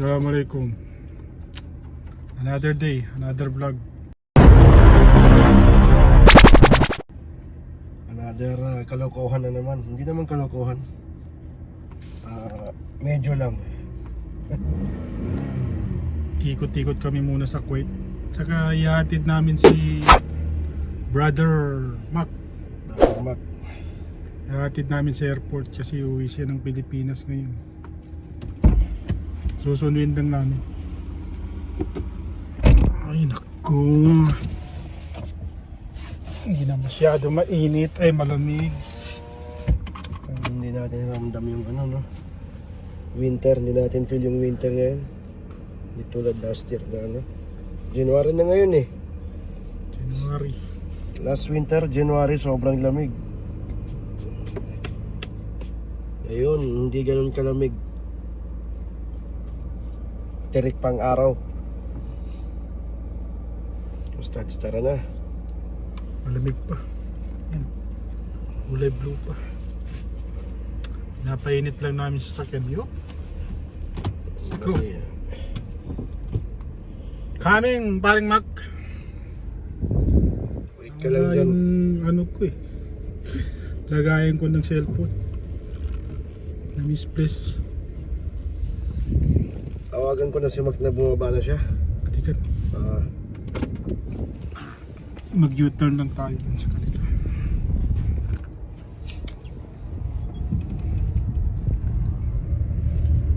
Assalamualaikum. Another day, another vlog. Another uh, kalokohan na naman. Hindi naman kalokohan. Ah, medyo lang. Ikot-ikot kami muna sa Kuwait. Saka ihatid namin si Brother Mac. Dr. Mac. Ihatid namin sa airport kasi uwi siya ng Pilipinas ngayon. Susunduin lang namin. Ay naku. Hindi na masyado mainit. Ay malamig. Hindi natin ramdam yung ano, no? Winter, hindi natin feel yung winter ngayon. Hindi tulad last year na ano. January na ngayon eh. January. Last winter, January, sobrang lamig. Ayun, hindi ganun kalamig. Tirik pang araw. Start tara na. Malamig pa. Yan. Kulay blue pa. Napainit lang namin sa sakyan. Yo. Go. Coming, paring Mac. Wait ka lang dyan. ano ko eh. Lagayan ko ng cellphone. Na misplace. Tawagan ko na si Mac na bumaba na siya. Katikan. Ah, Mag U-turn lang tayo dun sa kanila.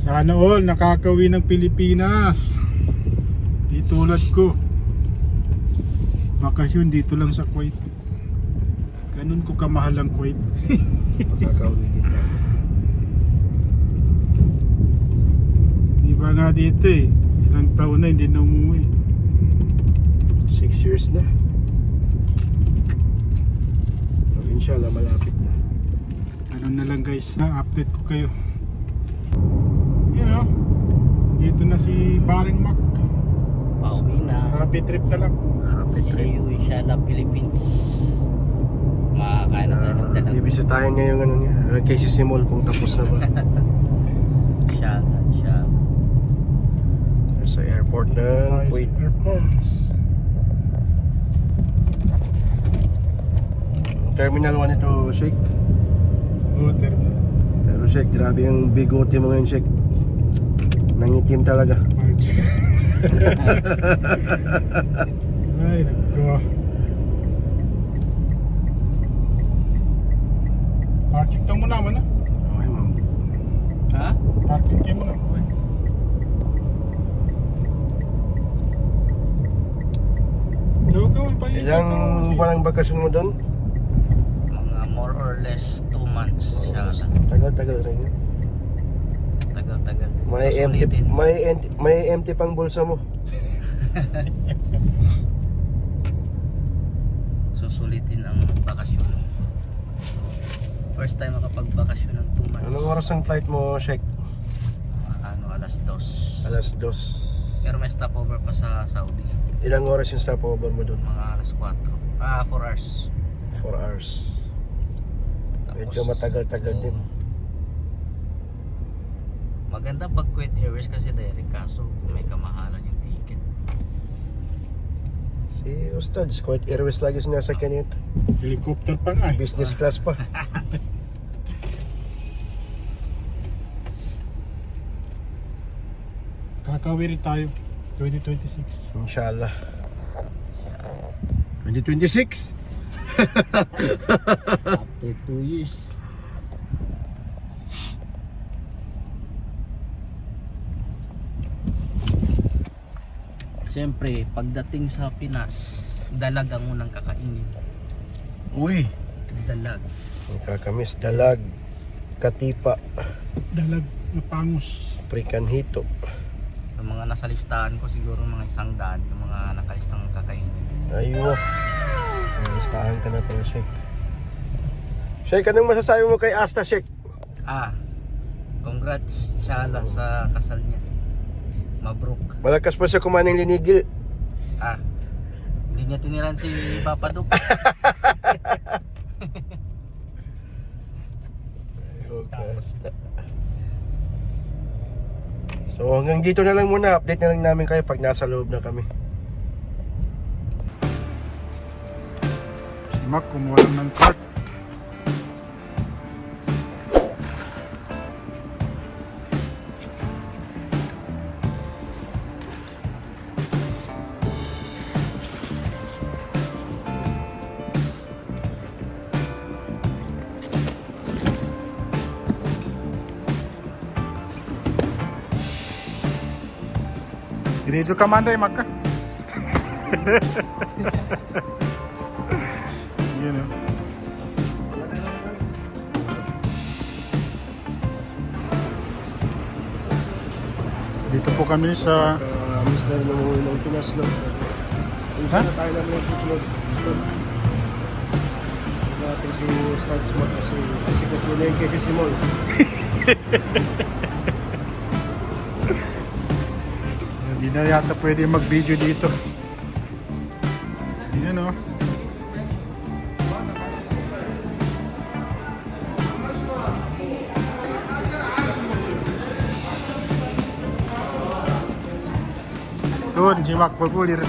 Sana all nakakawi ng Pilipinas. Di tulad ko. Bakasyon dito lang sa Kuwait. Ganun ko kamahal ang Kuwait. makakauwi din tayo. Iba nga dito eh. Ilang taon na hindi na umuwi. Six years na. Pero inshallah, malapit na. Ganun na lang guys. Na update ko kayo. You know, dito na si Paring Mac. Pauwi na. Happy trip na lang. Happy See trip. you inshallah Philippines. Makakain na tayo ng Uh, dalag. bibisitahin niya yung ano niya, KCC Mall kung tapos na ba. Inshallah. Airport ng Kuwait. airports. Terminal 1 ito, Sheikh. Oh, terminal. Pero Sheikh, grabe yung bigote mo ngayon, Sheikh. Nangitim talaga. Ay, nagko. Parking to muna man Okay, ma'am. Ha? Parking kayo muna. Daw Ilang parang bakasyon mo doon? Mga more or less 2 months. Inshallah. Tagal-tagal rin yun. Tagal-tagal. May empty, may empty, may empty pang bulsa mo. Susulitin ang bakasyon. First time makapagbakasyon ng 2 months. Anong oras ang flight mo, Sheikh? Ano, alas 2. Alas dos. Pero may stopover pa sa Saudi. Ilang oras yung stopover mo doon? Mga alas 4. Ah, 4 hours. 4 hours. Tapos, Medyo matagal-tagal oo. din. Maganda pag Kuwait Airways kasi direct kaso may kamahalan yung ticket. Si Ustads, Kuwait Airways lagi sinasakyan nito. Helicopter pa nga eh. Business class pa. Kakawiri tayo. 2026. Inshallah. 2026? After 2 years. Siyempre, pagdating sa Pinas, dalag ang unang kakainin. Uy! Dalag. Ang kakamiss, dalag, katipa, Dalag na pangus. prikanhito. Yung mga nasa listahan ko siguro mga isang daan yung mga nakalistang kakainin. Ayun. Listahan ka na pala, Sheikh. Sheikh, anong masasabi mo kay Asta, Sheikh? Ah, congrats inshallah sa kasal niya. Mabruk. Malakas pa siya kumain ng linigil. Ah, hindi niya tiniran si Papa Duke. Okay. So hanggang dito na lang muna. Update na lang namin kayo pag nasa loob na kami. Si Mac kumuha ng cart. Diretso ka man tayo, Mac ka. Yun oh. Dito po kami sa Uh, miss na umuwi ng Pinas no. Ha? na tayo lang yung susunod. Natin si Starts mo kasi kasi kasi wala yung kasi na yata pwede mag-video dito. Yan oh. Doon, si Mac Papulir.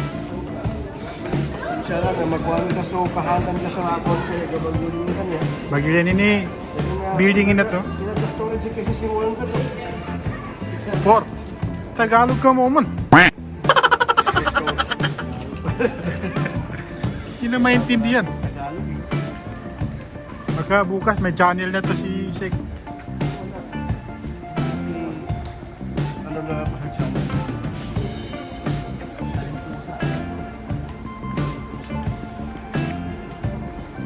Siya lang na magwang ka so kahanan ka sa akon kaya gabagunin mo kanya. Bagilyan ini building na to. Pinag storage yung kasi si Mol ka to. Por. Tagalog ka mo man. Hindi na maintindihan. Eh. Baka bukas may channel na to si Sheikh. Ano na pa siya?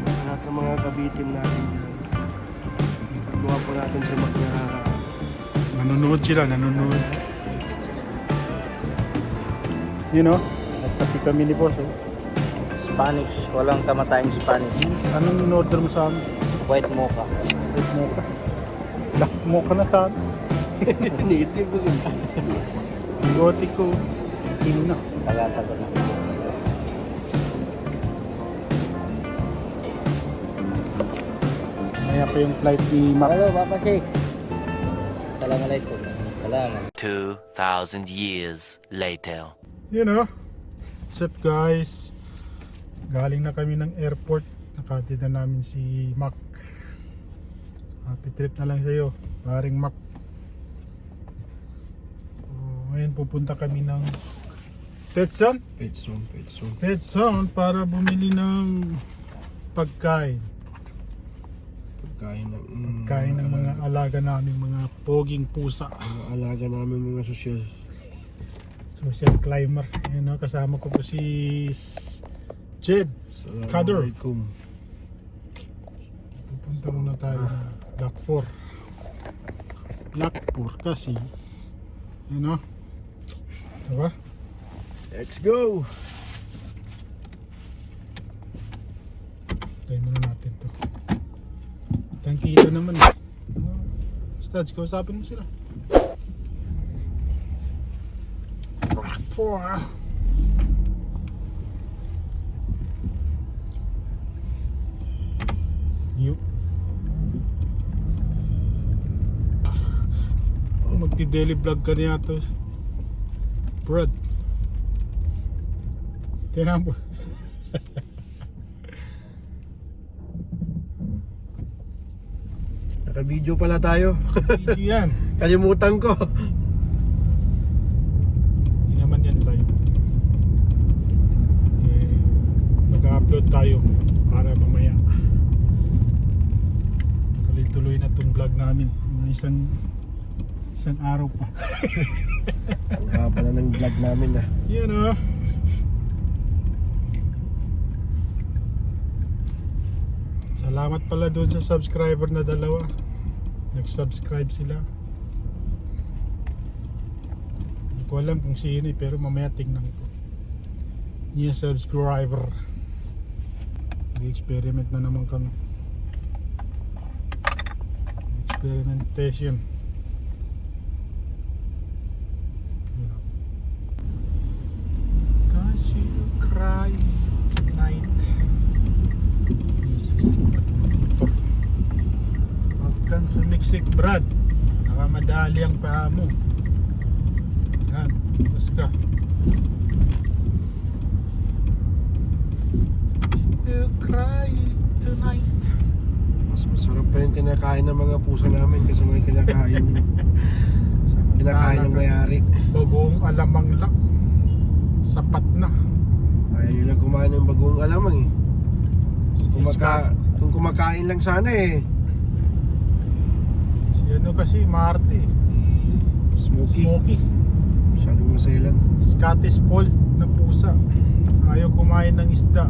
Sa lahat ng mga kabitin natin. Gawa po natin sa na Nanonood sila, nanonood. You know, nagtapi kami ni Boss. Oh. Spanish. Walang kamatayang Spanish. Anong in-order mo sa amin? White mocha. Black mocha. Black mocha na sa amin. native mo siya. Bigote ko, itim na. Taga-taga na siguro. Maya pa yung flight ni Mac. Hello, Papa Sheikh. Assalamualaikum. Salamat. 2,000 years later. You know, what's up guys? Galing na kami ng airport. Nakatid na namin si Mac. Happy trip na lang sa'yo, paring Mac. So, ngayon pupunta kami ng Petson. Petson, Petson. Petson para bumili ng pagkain. Pagkain ng... Mm, Pagkain ng mga alaga namin, mga poging pusa. mga alaga namin mga sosyal. Social climber. Yan o, kasama ko po si Jed. Kader. Assalamualaikum. Pupunta muna tayo ng Block 4. Block 4 kasi, yun o. Diba? Let's go! Tayo muna natin to. Tangkito naman eh. Stads, kausapin mo sila. Block 4 Yup. Oh, magti-daily vlog ka niya to. Brad. Tinan mo. Naka-video pala tayo. Video yan. Kalimutan ko. Hindi naman yan live. Eh, mag-upload tayo para mamaya. Tuloy-tuloy na tong vlog namin. Isang isang araw pa. Ang haba na ng vlog namin ah. Yan o. Salamat pala doon sa subscriber na dalawa. Nag-subscribe sila. Hindi ko alam kung sino eh, pero mamaya tingnan ko. New subscriber. Nag-experiment na naman kami. Experimentation. Cause you cry tonight pa itong motor Huwag kang sumiksik Brad Nakamadali ang paa mo Let's go. You cry tonight. Mas masarap pa yung kinakain ng mga pusa namin kasi mga kinakain kinakain ng mayari. Bagong alamang lang. Sapat na. Ayaw nila kumain ng bagong alamang eh. Kung, Iska- maka, kung kumakain lang sana eh. Si ano kasi, Marte. Smoky. Smoky. Masyadong maselan. Scottish Fold na pusa. Ayaw kumain ng isda.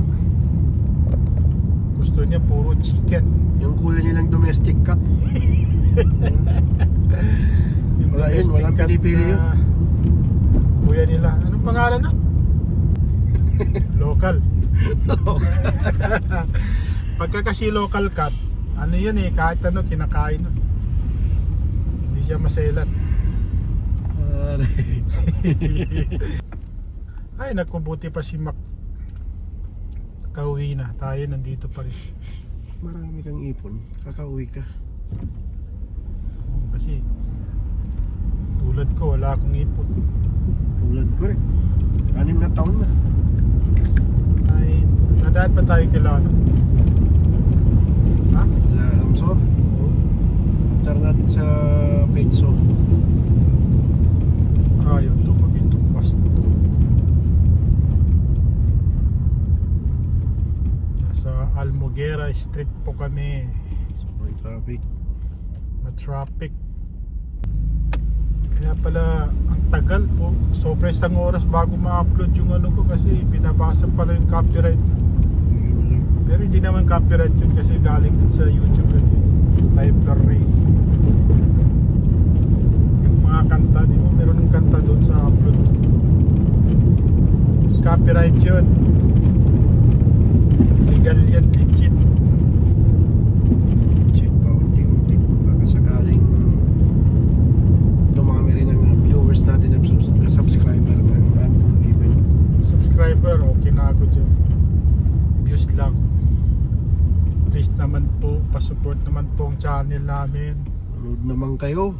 Gusto niya puro chicken. Yung kuya nilang domestic cat. Yung Wala yun, walang pinipili na Kuya nila. Anong pangalan na? local. Pagka kasi local cat, ano yun eh, kahit ano, kinakain nun. Hindi siya maselan. Ay, nagkubuti pa si Mac. Kauwi na. Tayo nandito pa rin. Marami kang ipon. Kakauwi ka. Kasi tulad ko, wala akong ipon. Tulad ko rin. Anim na taon na. Ay, nadaan pa tayo kila ano? Ha? La Amsor. After natin sa page zone. Ayaw tumagi itong bus na to. Nasa Almoguera Street po kami. May traffic. Ma-traffic. Kaya pala, ang tagal po. Sobra isang oras bago ma-upload yung ano ko kasi binabasa pala yung copyright. Pero hindi naman copyright yun kasi galing din sa YouTube yun. eh. Type Rain. Yung mga kanta, di ba? Meron ng kanta doon sa upload ko. Copyright yun. Legal yan, legit. Check pa unti-unti. Baka sakaling dumami rin ang viewers natin at subs- subscriber ng Unforgiven. Subscriber, okay na ako dyan. Views lang. Please naman po, pasupport naman po ang channel namin. Manood naman kayo.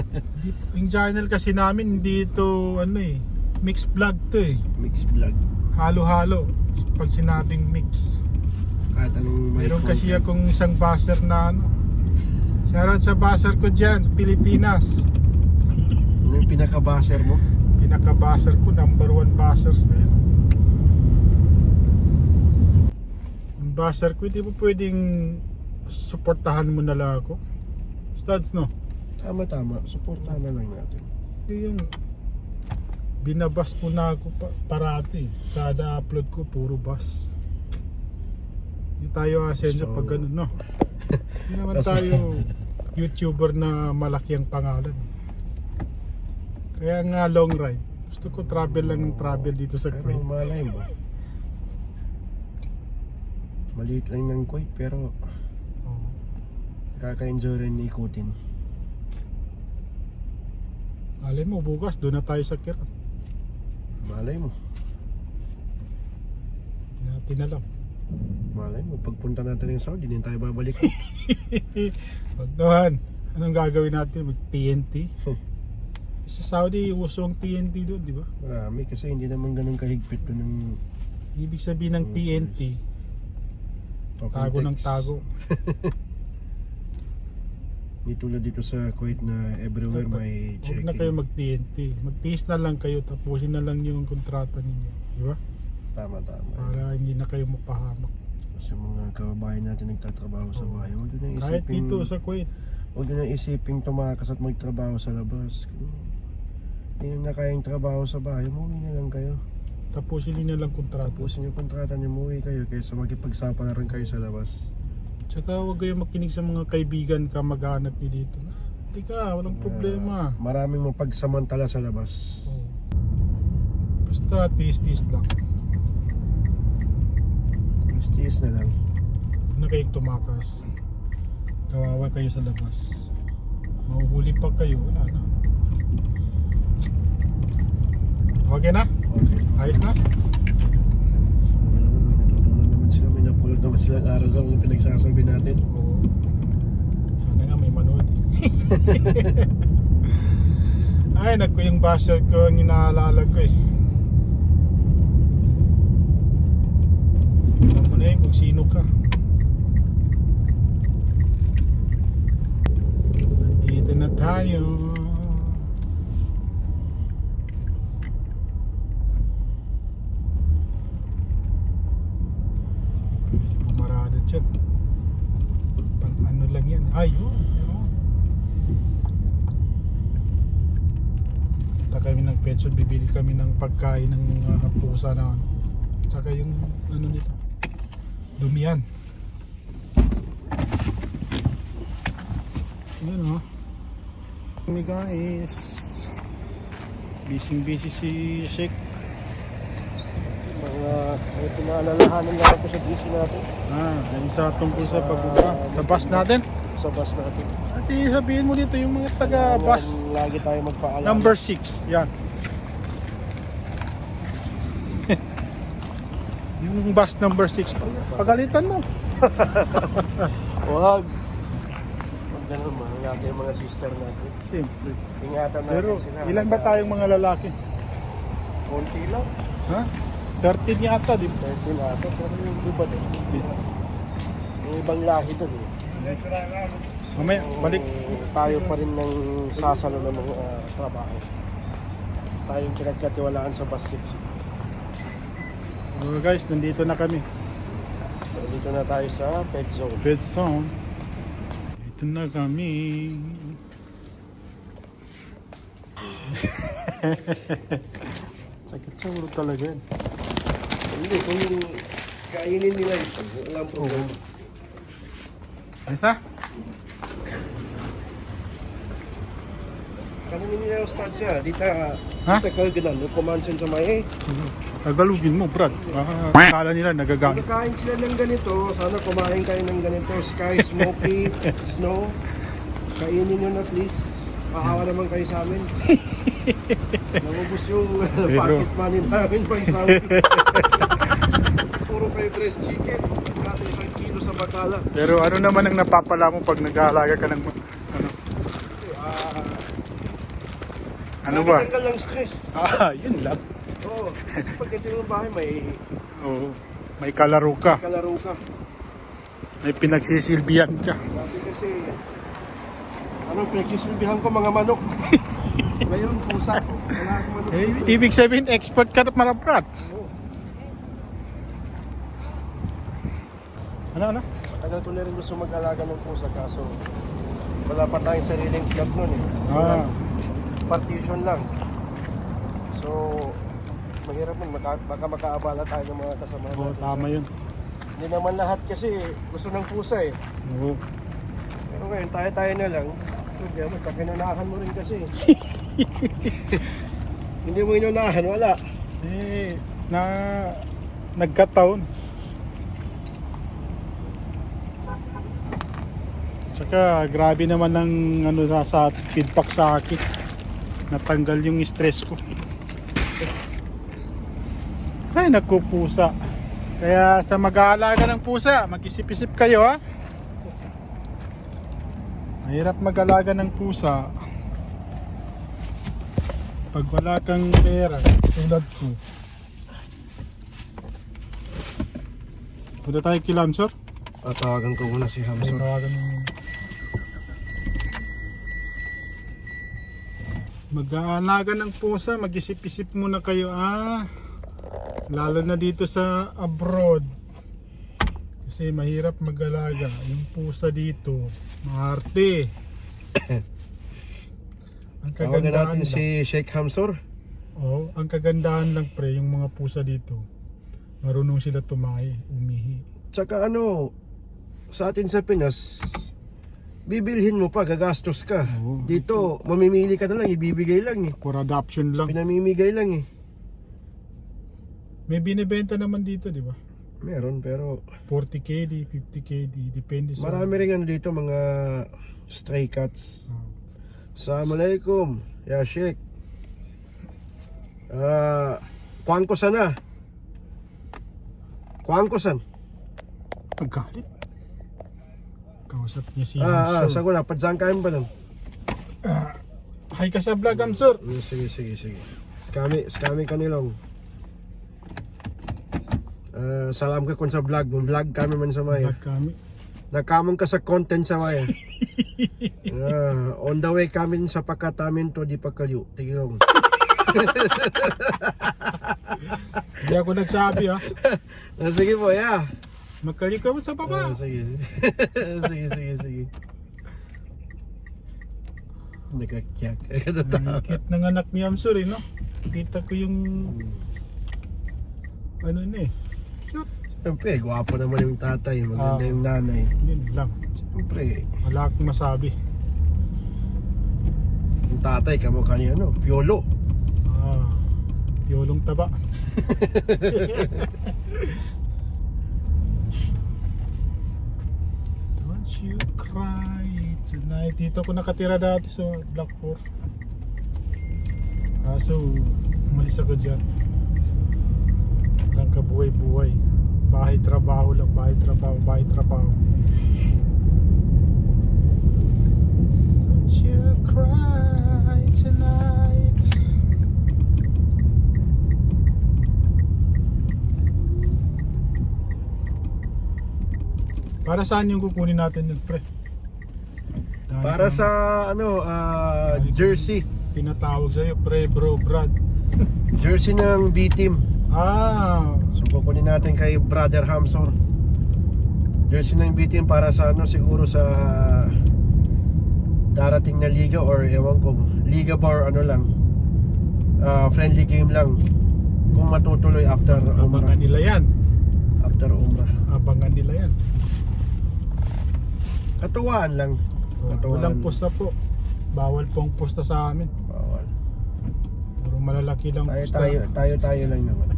Yung channel kasi namin, hindi ito, ano eh, mix vlog to eh. Mix vlog. Halo-halo. Pag sinabing mix. Kahit anong may Meron kasi akong isang buzzer na ano. Shoutout sa buzzer ko dyan, sa Pilipinas. Ano yung pinaka-baser mo? Pinaka-buzzer ko, number one buzzer. Yung buzzer ko, hindi mo pwedeng suportahan mo na lang ako. Studs, no? Tama-tama. Supportahan na lang natin. Yung binabas mo na ako pa, parati. Kada upload ko, puro bus. Hindi tayo asenso So- pag ganun, no? Hindi naman tayo YouTuber na malaki ang pangalan. Kaya nga long ride. Gusto ko travel lang ng travel dito sa Pero Kuwait. malay mo. Maliit lang ng Kuwait pero. Kaka-enjoy rin ikutin. Alin mo, bukas doon na tayo sa Kiran. Malay mo. Natin alam. Malay mo. Pagpunta natin ng Saudi, hindi tayo babalik. Wag. Anong gagawin natin? Mag TNT? sa Saudi, uso ang TNT doon, di ba? Marami kasi hindi naman ganun kahigpit doon ng Ibig sabihin ng TNT, tago ng tago. Hindi tulad dito sa Kuwait na everywhere may Huwag checking. na kayo mag-TNT. Mag-tiis na lang kayo, tapusin na lang yung kontrata ninyo. Di ba? Tama, tama. Para hindi na kayo mapahamak. Kasi mga kababayan natin nagtatrabaho sa bahay. Huwag nyo na Kahit isipin, dito sa Kuwait. huwag nyo na isiping tumakas at magtrabaho sa labas. Kung Hindi nyo na kayang trabaho sa bahay, umuwi na lang kayo. Tapusin niyo na lang kontrata. Tapusin yung kontrata nyo, umuwi kayo kaysa makipagsapalaran kayo sa labas. Tsaka huwag kayong makinig sa mga kaibigan ka mag-anak dito. Hindi ka, walang problema. Maraming mapagsamantala sa labas. Oo. Basta tiis-tiis lang. Tiis na lang. Huwag na kayong tumakas. Kawawa kayo sa labas. Mahuhuli pa kayo, wala na. Okay na? Okay. Ayos na? So, ano naman, may natutunan naman napulot naman silang aral sa mga pinagsasabi natin. Oo. Sana nga may manood. Ay, nagko yung basher ko ang inaalala ko eh. Alam mo na yun kung sino ka. Nandito na tayo. Pwede pumarada dyan. Pang ano lang yan. Ayun. Ayun. Punta shop, bibili kami ng pagkain ng mga pusa na. Tsaka yung ano dito. Dumian. Yun oh. Kami guys. Busy busy si Shake. Mga, may pinaalalahanan lang ako sa busy natin. Ah, yung sa tungkol sa. Sa bus natin. Sa bus natin. At sabihin mo dito yung mga taga bus Lagi tayo magpaalam. number 6. Yan. Yung bus number 6. Pagalitan mo. Huwag. Huwag ganun, mahal natin yung mga sister natin. Simple. Ingatan natin Pero sila. ilan ba tayong mga lalaki? Konti lang. Ha? 13 yata, di ba? 13 ato. Pero yung iba din. Yung ibang lahi doon eh. Mamaya, balik. Tayo pa rin ng sasalo ng mga ah, trabaho. Tayong pinagkatiwalaan sa bus 6. So guys, nandito na kami. Dito na tayo sa pet zone. Bed zone. Dito na kami. Sakit sa ulo talaga yan. Hindi, kung kainin nila ito, walang problema. Ayos na? Kanin nila yung start siya. Dita, Ha? dita kalganan. Yung kumansin sa may, eh. Tagalugin mo, Brad. Baka akala nila nagagamit. Kakain sila ng ganito. Sana kumain kayo ng ganito. Sky, smoky, snow. Kainin nyo na please. Paawa naman kayo sa amin. Namubos yung pocket money namin pang sawi. Puro kayo breast chicken. Kasi isang kilo sa bakala. Pero ano naman ang napapala mo pag nag-aalaga ka ng... Ano, Ah, ano ba? nakatanggal lang stress. Ah, yun lang. Oo. Kasi pag ito yung bahay, may Oo. May kalaro ka. kalaro ka. May pinagsisilbihan ka. Dati kasi, ano, pinagsisilbihan ko mga manok. Ngayon, pusa. Wala akong manok. Eh, ibig sabihin, expert ka na para, Brad. Oo. Ano, ano? Tagal ko na rin gusto mag-alaga ng pusa kaso wala pa tayong sariling club nun eh. Ah, Partition lang. So, mahirap nun. Maka, baka makaabala tayo ng mga kasama oo, natin. tama yun. Hindi naman lahat kasi gusto ng pusa eh. Oo. Pero ngayon, tayo-tayo na lang. Problema, pag inunahan mo rin kasi. Hindi mo inunahan, wala. Eh, na nagkataon. Tsaka grabe naman ng ano sa, sa feedback sa akin. Natanggal yung stress ko. Ay, nagkupusa. Kaya sa mag-aalaga ng pusa, mag-isip-isip kayo ha. Mahirap mag-alaga ng pusa. Pag wala kang pera, tulad ko. Punta tayo kay Lansor. Tatawagan ko muna si Hamson. Tawagan mo. Mag-aalaga ng pusa, mag-isip-isip muna kayo ah. Lalo na dito sa abroad. Kasi mahirap mag-alaga. Yung pusa dito, maarte. ang kagandahan natin lang, si Sheikh Hamsor. oh, ang kagandahan lang pre, yung mga pusa dito, marunong sila tumahi, umihi. Tsaka ano, sa atin sa Pinas, bibilhin mo pa, gagastos ka. Oo. Dito, mamimili ka na lang, ibibigay lang eh. For adoption lang. Pinamimigay lang eh. May binibenta naman dito, di ba? Meron, pero 40 KD, 50 KD, depende sa... marami rin ano dito, mga stray cats. Ah. Assalamualaikum, ya Sheikh. Ah, kuhaan ko sana. Kuhaan ko san. Pagkalit. Kausap niya si Ah, ah, Hansel. sa ko na, padzang kain ba nun? Ah, Hay ka sa vlog, am sir. Mm, sige, sige, sige. Skami, skami kanilong. Uh, salam ka kun sa vlog, mo vlog kami man sa maya. Vlog kami. Nakamon ka sa content sa maya. Ah, on the way kami sa pagkatamin to di pagkalyo. Tigilong. Hindi ako nagsabi ha. Ah, sige po, yeah. Magkali ka mo sa Ah, baba. sige. sige, sige, sige. Nagkakyak. Ang cute ng anak ni Amsur eh, no? Kita ko yung... Ano na eh. Cute. Siyempre, gwapo naman yung tatay, maganda Ah. yung nanay. Yun lang. Siyempre, Wala akong masabi. yung tatay kamukha niya, ano, piolo. Ah, yolong taba. Don't you cry tonight. Dito ako nakatira dati sa Blackport. Kaso, umalis ako dyan. Lang kabuhay-buhay. Bahay trabaho lang, bahay trabaho, bahay trabaho. Don't you cry tonight. Para saan yung kukunin natin yun, pre? Dahil Para sa, ano, ah, jersey. Pinatawag sa'yo, pre, bro, brad. Jersey ng B-Team. Ah, So, kukunin natin kay Brother Hamsor. Jersey ng B-Team para sa, ano, siguro sa darating na liga or ewan ko, liga ba or ano lang. Ah, friendly game lang. Kung matutuloy after Umrah. abangan nila yan. After Umrah. Abangan nila yan. Katuwaan lang. Katuwaan. Walang pusta po. Bawal pong pusta sa amin. Bawal. Puro malalaki lang Tayo, pusta. tayo, tayo, tayo lang naman.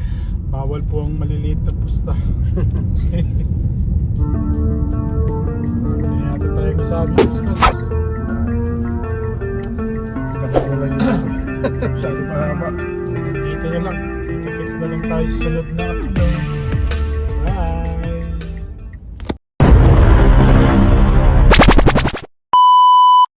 Bawal po ang maliliit na pusta. Hindi yata tayo masabi pusta. Katuwaan lang yun. Masyado mahaba. Dito na lang. Kita-kits na lang tayo sa sunod na